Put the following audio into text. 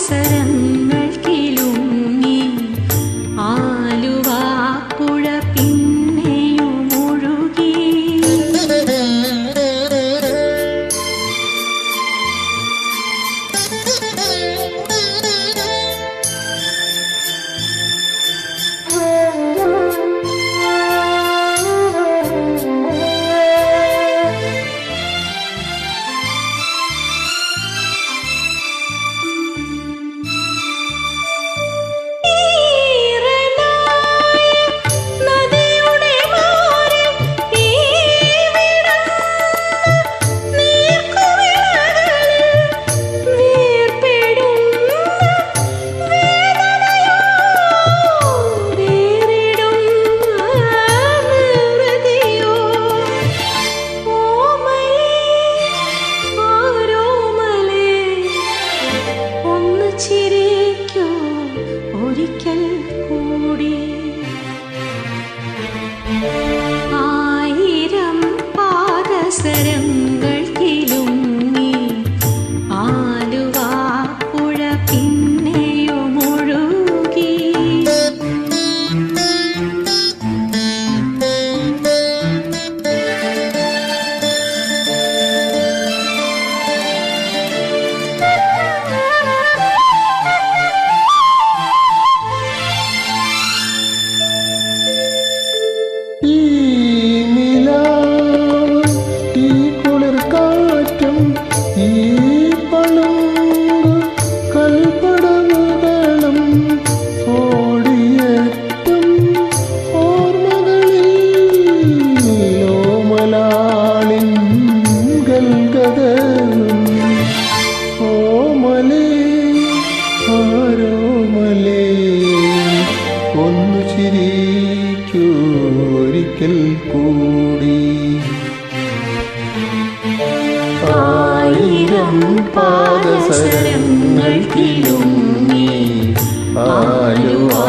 surrender. കൂടി. ആയിരം പാദസരം ചിരിക്കൂ കൂടി. ആയിരം പാദസരങ്ങൾ കിളുങ്ങി ആലുവാ